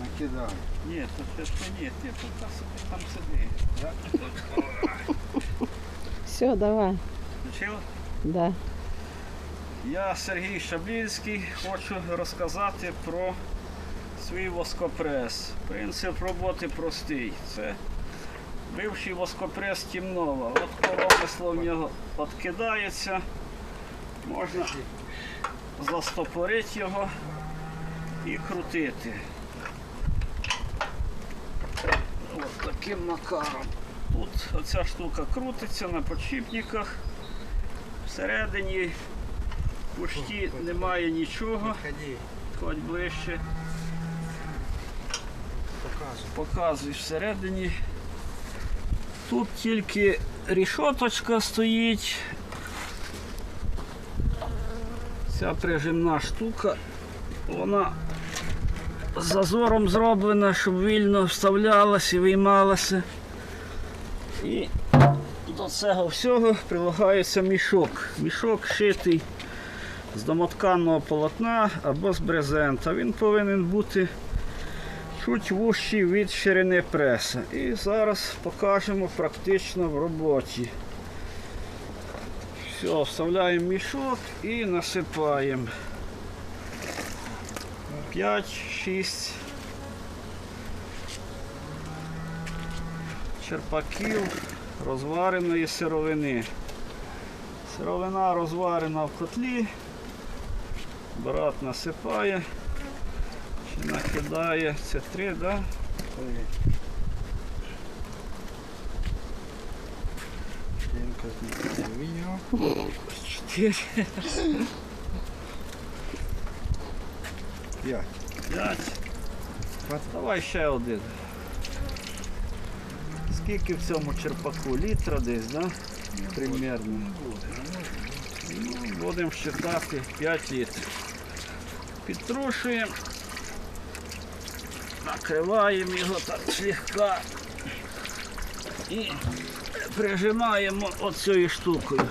Накидай. Ні, то це ж ні, ти тут там сиди. Все, давай. Включила? Да. Я Сергій Шаблінський, хочу розказати про свій воскопрес. Принцип роботи простий. Це бивший воскопрес Тімнова. От коромисло в нього відкидається, можна застопорити його і крутити. Ось таким макаром. Тут оця штука крутиться на подшипниках. Всередині почти немає нічого. Ходь ближче. показуй. Всередині. Тут тільки рішоточка стоїть. Ця прижимна штука, вона зазором зроблена, щоб вільно вставлялася і виймалася. І до цього всього прилагається мішок. Мішок шитий з домотканого полотна або з брезента. Він повинен бути чуть вущий від ширини преса. І зараз покажемо практично в роботі. Все, вставляємо мішок і насипаємо. 5-6 черпаків розвареної сировини. Сировина розварена в котлі, брат насипає. Ще накидає. Це три, да? Ленка видео. Чотири, П'ять. п'ять. Давай ще один. Скільки в цьому черпаку? Літра десь, да? Примерно. Ну, будемо считати 5 літрів. Підтрушуємо. Накриваємо його так слегка. І прижимаємо оцією штукою.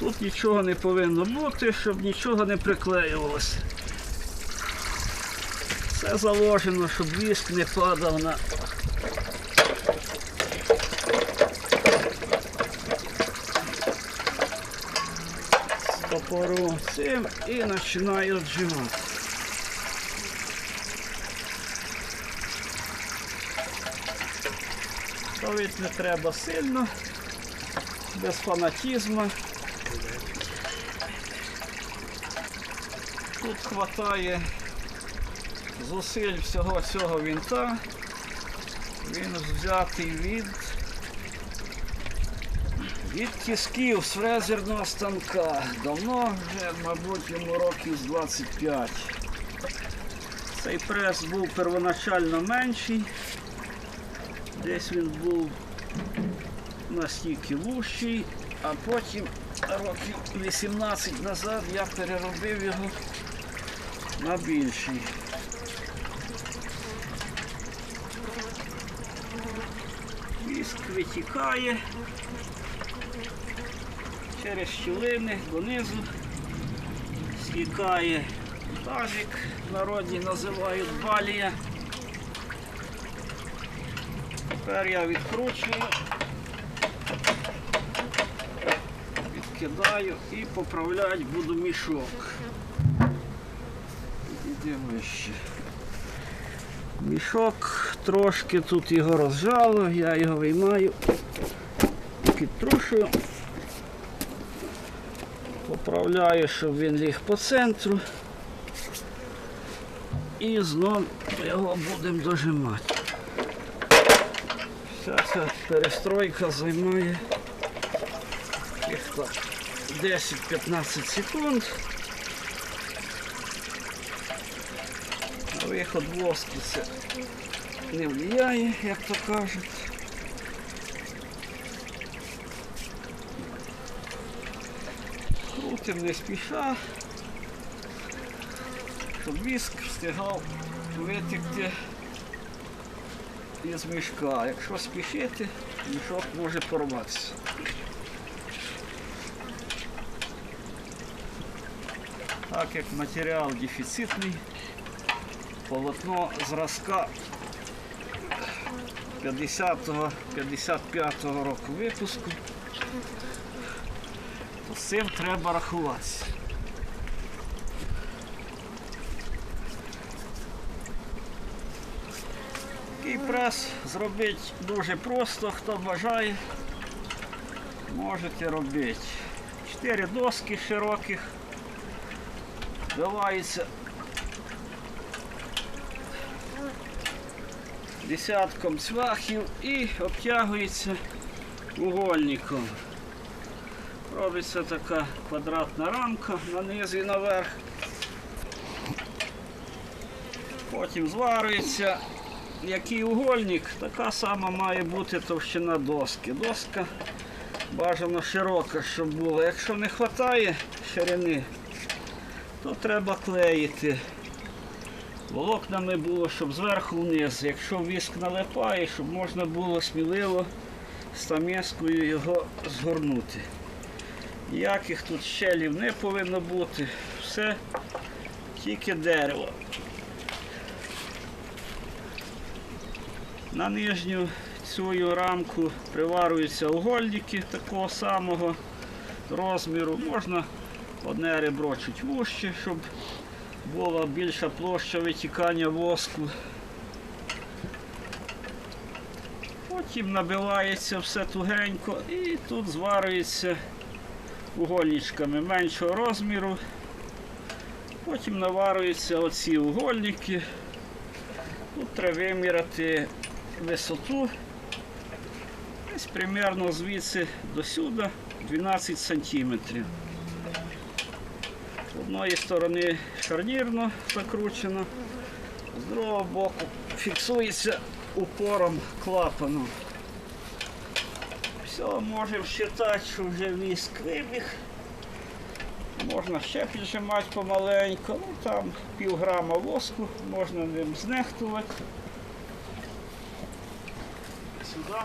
Тут нічого не повинно бути, щоб нічого не приклеювалося. Все заложено, щоб віск не падав на стопору цим і починаю віджимати. Ставити не треба сильно, без фанатізму. Тут вистачає зусиль всього цього вінта. Він взятий від, від тисків з фрезерного станка. Давно вже, мабуть, йому років з 25. Цей прес був первоначально менший. Десь він був настільки вущий, а потім років 18 назад я переробив його на більший. Віск витікає через щілини донизу, стікає тазик, в народі називають балія. Тепер я відкручую, відкидаю і поправляти буду мішок. Іде вище. Мішок трошки тут його розжало, я його виймаю, підтрушую, поправляю, щоб він ліг по центру. І знов його будемо дожимати. Вся ця перестройка займає 10-15 секунд. Виход воску це не впливає, як то кажуть. Крутим не спіша, щоб віск встигав витекти із мішка. Якщо спішити, мішок може порватися. Так як матеріал дефіцитний, полотно зразка 50-го, 55-го року випуску. То з цим треба рахуватися. І прес зробити дуже просто, хто бажає, можете робити. Чотири доски широких, вбиваються десятком цвяхів і обтягується угольником. Робиться така квадратна рамка на низ і наверх. Потім зварюється. Який угольник, така сама має бути товщина доски. Доска бажано широка, щоб була. Якщо не вистачає ширини, то треба клеїти. Волокнами було, щоб зверху вниз. Якщо віск налипає, щоб можна було сміливо стамескою його згорнути. Ніяких тут щелів не повинно бути. Все тільки дерево. На нижню цю рамку приварюються угольники такого самого розміру. Можна одне ребро чуть вужче, щоб була більша площа витікання воску. Потім набивається все тугенько і тут зварюється угольничками меншого розміру. Потім наварюються оці угольники. Тут треба виміряти висоту. Десь примерно звідси до сюди 12 сантиметрів. З одної сторони шарнірно закручено, з другого боку фіксується упором клапану. Все, можемо вважати, що вже віск вибіг. Можна ще піджимати помаленьку, ну там пів грама воску, можна ним знехтувати. Сюди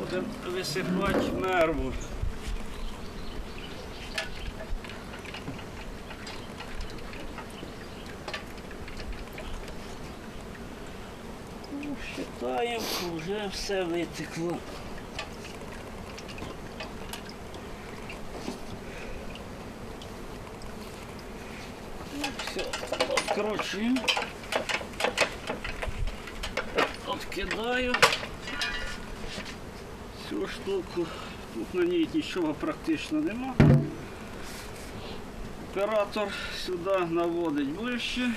будемо висипати мерву. Считаємо, вже все витекло. Ну, все, откручуємо. Откидаю цю штуку. Тут на ній нічого практично нема. Оператор сюди наводить ближче.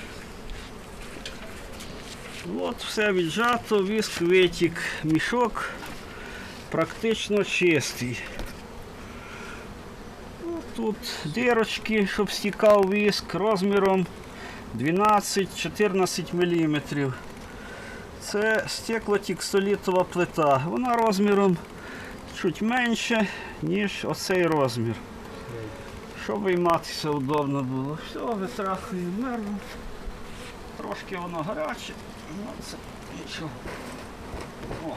От все віджато, віск витік, мішок практично чистий. Тут дирочки, щоб стікав віск розміром 12-14 мм. Це стеклотекстолітова плита. Вона розміром чуть менше, ніж оцей розмір. Щоб вийматися удобно було. Все, витрахуємо мерву. Трошки воно гаряче, ну це нічого. О.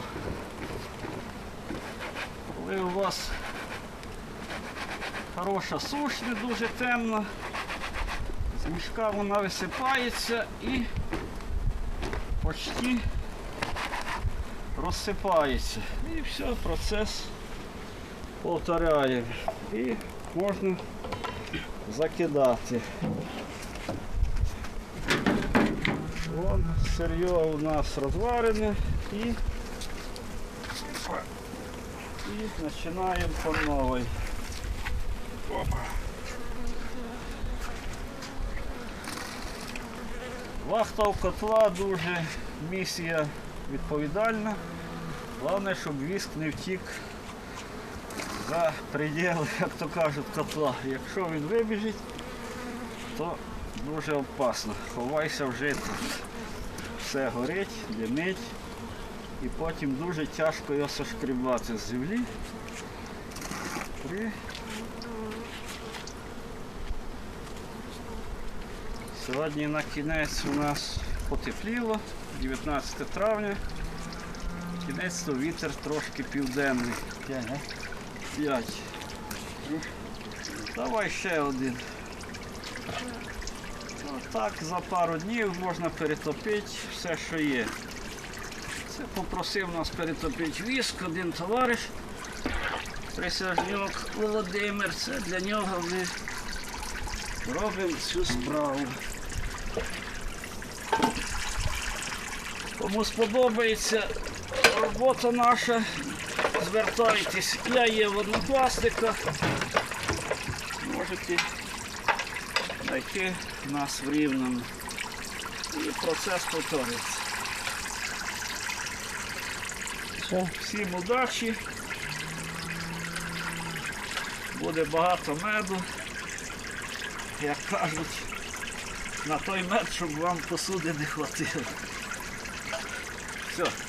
Коли у вас хороша суш, не дуже темна, з мішка вона висипається і почти розсипається. І все, процес повторяємо. І можна закидати. Вон сир'є у нас розварене і, і починаємо по новій. Опа. Вахта у котла дуже місія відповідальна. Головне, щоб віск не втік за приділи, як то кажуть, котла. Якщо він вибіжить, то дуже опасно. Ховайся вже тут. Все горить, димить. І потім дуже тяжко його сошкрібати з землі. Три. Сьогодні на кінець у нас потепліло, 19 травня. Кінець то вітер трошки південний. П'ять. Ну, Давай ще один. Так, за пару днів можна перетопити все, що є. Це попросив нас перетопити віск, один товариш, присяжнюк Володимир. Це для нього ми робимо цю справу. Кому сподобається робота наша, звертайтесь. Я є в однокласниках. Можете знайти нас в рівному. І процес повторюється. Все. Всім удачі. Буде багато меду. Як кажуть, на той мед, щоб вам посуди не хватило. Все.